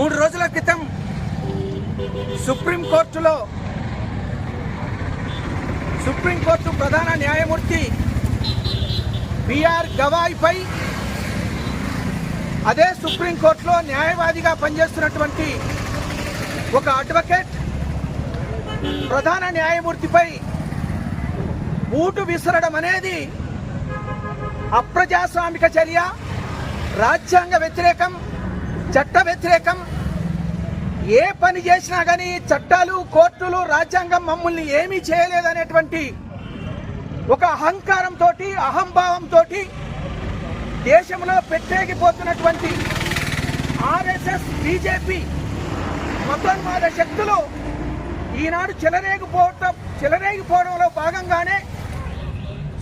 మూడు రోజుల క్రితం సుప్రీంకోర్టులో సుప్రీంకోర్టు ప్రధాన న్యాయమూర్తి బిఆర్ గవాయ్పై అదే సుప్రీంకోర్టులో న్యాయవాదిగా పనిచేస్తున్నటువంటి ఒక అడ్వకేట్ ప్రధాన న్యాయమూర్తిపై ఊటు విసరడం అనేది అప్రజాస్వామిక చర్య రాజ్యాంగ వ్యతిరేకం చట్ట వ్యతిరేకం ఏ పని చేసినా కానీ చట్టాలు కోర్టులు రాజ్యాంగం మమ్మల్ని ఏమీ చేయలేదనేటువంటి ఒక అహంకారంతో అహంభావంతో దేశంలో పెట్టేగిపోతున్నటువంటి ఆర్ఎస్ఎస్ బీజేపీ మతోన్మాద శక్తులు ఈనాడు చెలరేగిపోవటం చెలరేగిపోవడంలో భాగంగానే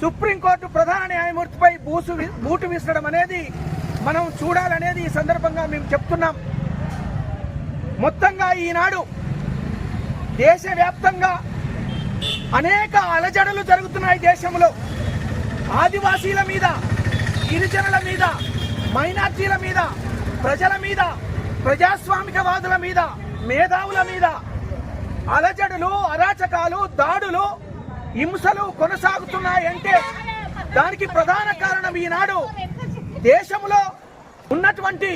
సుప్రీంకోర్టు ప్రధాన న్యాయమూర్తిపై బూసు బూటు విసరడం అనేది మనం చూడాలనేది ఈ సందర్భంగా మేము చెప్తున్నాం. మొత్తంగా ఈనాడు దేశవ్యాప్తంగా అనేక అలజడులు జరుగుతున్నాయి దేశంలో. ఆదివాసీల మీద గిరిజనుల మీద మైనార్టీల మీద ప్రజల మీద ప్రజాస్వామికవాదుల మీద మేధావుల మీద అలజడులు అరాచకాలు దాడులు హింసలు కొనసాగుతున్నాయంటే దానికి ప్రధాన కారణం ఈనాడు దేశంలో ఉన్నటువంటి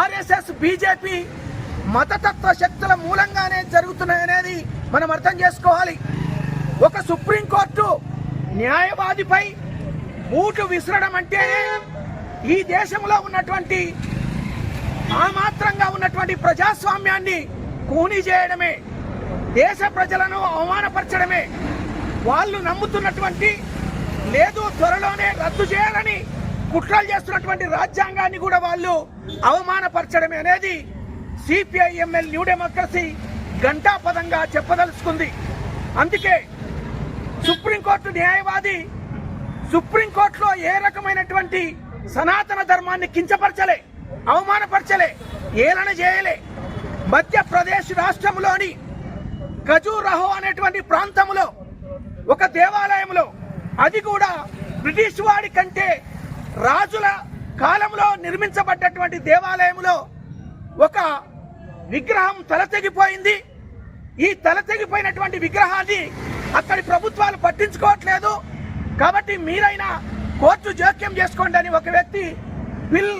ఆర్ఎస్ఎస్ బీజేపీ మతతత్వ శక్తుల మూలంగానే జరుగుతున్నాయనేది మనం అర్థం చేసుకోవాలి. ఒక సుప్రీంకోర్టు న్యాయవాదిపై బూటు విసరడం అంటే ఈ దేశంలో ఉన్నటువంటి ఆ మాత్రంగా ఉన్నటువంటి ప్రజాస్వామ్యాన్ని కూని చేయడమే దేశ ప్రజలను అవమానపరచడమే. వాళ్ళు నమ్ముతున్నటువంటి లేదు త్వరలోనే రద్దు చేయాలని కుట్రలు చేస్తున్నటువంటి రాజ్యాంగాన్ని కూడా వాళ్ళు అవమానపరచడమే అనేది సిపిఐ ఎంఎల్ న్యూ డెమోక్రసీ ఘంటాపదంగా చెప్పదలుచుకుంది. అందుకే సుప్రీంకోర్టు న్యాయవాది సుప్రీంకోర్టులో ఏ రకమైనటువంటి సనాతన ధర్మాన్ని కించపరచలే అవమానపరచలే ఏలన చేయలే. మధ్యప్రదేశ్ రాష్ట్రంలోని ఖజూరహో అనేటువంటి ప్రాంతంలో ఒక దేవాలయంలో అది కూడా బ్రిటిష్ వాడి కంటే రాజుల కాలంలో నిర్మించబడ్డటువంటి దేవాలయంలో ఒక విగ్రహం తల తెగిపోయింది ఈ తల తెగిపోయినటువంటి విగ్రహాన్ని అక్కడి ప్రభుత్వాలు పట్టించుకోవట్లేదు. కాబట్టి మీరైనా కోర్టు జోక్యం చేసుకోండి అని ఒక వ్యక్తి బిల్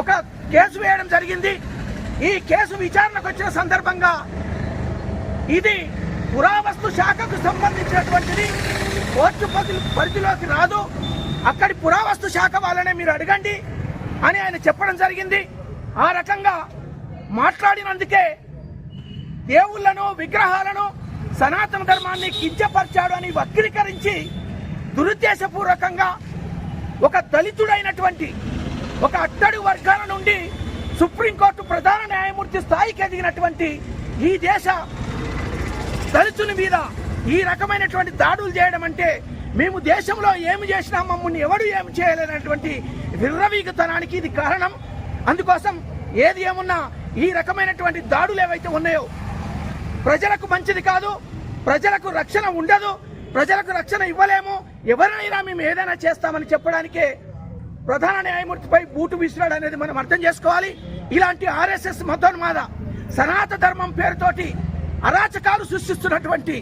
ఒక కేసు వేయడం జరిగింది. ఈ కేసు విచారణకు వచ్చిన సందర్భంగా ఇది పురావస్తు శాఖకు సంబంధించినటువంటిది కోర్టు పరిధిలోకి రాదు. అక్కడి పురావస్తు శాఖ వాళ్ళనే మీరు అడగండి అని ఆయన చెప్పడం జరిగింది. ఆ రకంగా మాట్లాడినందుకే దేవుళ్ళను విగ్రహాలను సనాతన ధర్మాన్ని కించపరిచాడు అని వక్రీకరించి దురుద్దేశపూర్వకంగా ఒక దళితుడైనటువంటి ఒక అట్టడు వర్గాల నుండి సుప్రీంకోర్టు ప్రధాన న్యాయమూర్తి స్థాయికి ఎదిగినటువంటి ఈ దేశ దళితుని మీద ఈ రకమైనటువంటి దాడులు చేయడం అంటే మేము దేశంలో ఏమి చేసినా మమ్మల్ని ఎవడు ఏమి చేయలేనటువంటి విర్రవీగతనానికి ఇది కారణం. అందుకోసం ఏది ఏమున్నా ఈ రకమైనటువంటి దాడులు ఏవైతే ఉన్నాయో ప్రజలకు మంచిది కాదు ప్రజలకు రక్షణ ఉండదు ప్రజలకు రక్షణ ఇవ్వలేము ఎవరినైనా మేము ఏదైనా చేస్తామని చెప్పడానికే ప్రధాన న్యాయమూర్తిపై బూటు విసిరాడు అనేది మనం అర్థం చేసుకోవాలి. ఇలాంటి ఆర్ఎస్ఎస్ మతోన్మాద సనాత ధర్మం పేరుతోటి అరాచకాలు సృష్టిస్తున్నటువంటి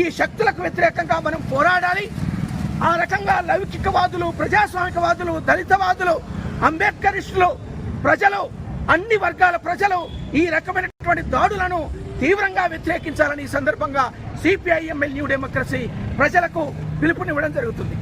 ఈ శక్తులకు వ్యతిరేకంగా మనం పోరాడాలి. ఆ రకంగా లౌకికవాదులు ప్రజాస్వామికవాదులు దళితవాదులు అంబేద్కరిస్టులు ప్రజలు అన్ని వర్గాల ప్రజలు ఈ రకమైనటువంటి దాడులను తీవ్రంగా వ్యతిరేకించాలని ఈ సందర్భంగా సిపిఐఎంఎల్ న్యూ డెమోక్రసీ ప్రజలకు పిలుపునివ్వడం జరుగుతుంది.